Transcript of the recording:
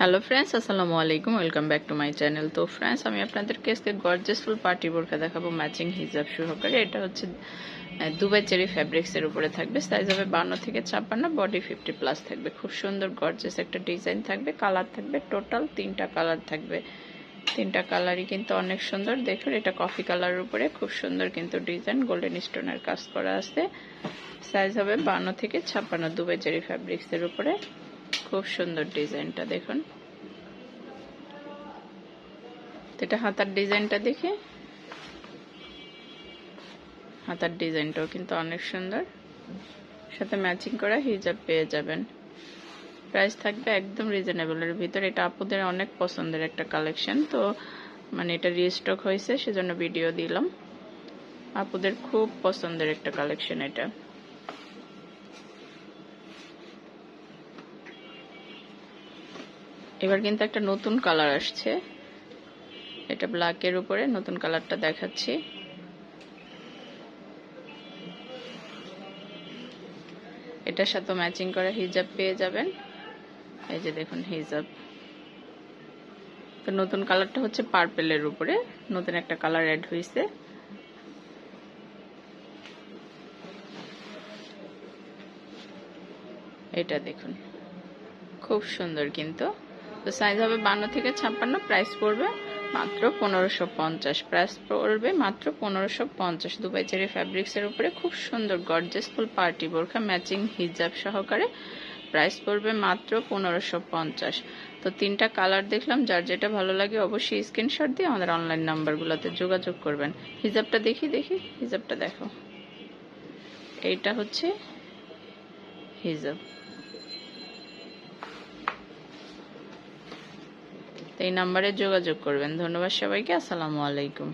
Hello friends আসসালামু আলাইকুম welcome back to my channel তো ফ্রেন্ডস আমি আপনাদেরকে আজকে গর্জেস ফুল পার্টি বোরখা দেখাবো ম্যাচিং হিজাব সহকারে এটা হচ্ছে দুবাই চেরি ফ্যাব্রিক্সের উপরে থাকবে সাইজ হবে বান্ন থেকে ছাপ্পান্ন বডি ফিফটি প্লাস থাকবে। খুব সুন্দর গর্জেস একটা ডিজাইন থাকবে কালার থাকবে টোটাল তিনটা কালার থাকবে। তিনটা কালারই কিন্তু অনেক সুন্দর, দেখুন, এটা কফি কালারের উপরে, খুব সুন্দর কিন্তু ডিজাইন গোল্ডেন স্টোনের কাজ করা আছে। সাইজ হবে বান্ন থেকে ছাপ্পান্ন, দুবাই চেরি ফ্যাব্রিক্সের উপরে। খুব সুন্দর ডিজাইনটা দেখুন। এটা হাতার ডিজাইনটা দেখে। হাতার ডিজাইনটাও কিন্তু অনেক সুন্দর। সাথে ম্যাচিং করা হিজাব পেয়ে যাবেন। প্রাইস থাকবে একদম রিজনেবলের ভিতর। এটা আপুদের অনেক পছন্দের একটা কালেকশন। তো মানে এটা রিস্টক হয়েছে, সেজন্য ভিডিও দিলাম। আপুদের খুব পছন্দের একটা কালেকশন এটা। এবার কিন্তু একটা নতুন কালার আসছে। এটা ব্ল্যাকের উপরে নতুন কালারটা দেখাচ্ছি। এটার সাথে ম্যাচিং করা হিজাব পেয়ে যাবেন। এই যে দেখুন হিজাব তো নতুন কালারটা হচ্ছে পার্পেলের উপরে। নতুন একটা কালার অ্যাড হয়েছে এটা দেখুন। খুব সুন্দর কিন্তু। তো সাইজ হবে বান্ন থেকে ছাপ্পান্ন প্রাইস পড়বে মাত্র পনেরোশো পঞ্চাশ প্রাইস পড়বে মাত্র পনেরোশো পঞ্চাশ দুবাই চেরি ফ্যাব্রিক্সের উপরে খুব সুন্দর গর্জেস ফুল পার্টি বোরখা ম্যাচিং হিজাব সহকারে প্রাইস পড়বে মাত্র পনেরোশো পঞ্চাশ তো তিনটা কালার দেখলাম যার যেটা ভালো লাগে অবশ্যই স্ক্রিনশট দিয়ে আমাদের অনলাইন নাম্বারগুলোতে যোগাযোগ করবেন হিজাবটা দেখি দেখি হিজাবটা দেখো এইটা হচ্ছে হিজাব তো এই নাম্বারে যোগাযোগ করবেন। ধন্যবাদ সবাইকে। আসসালামু আলাইকুম।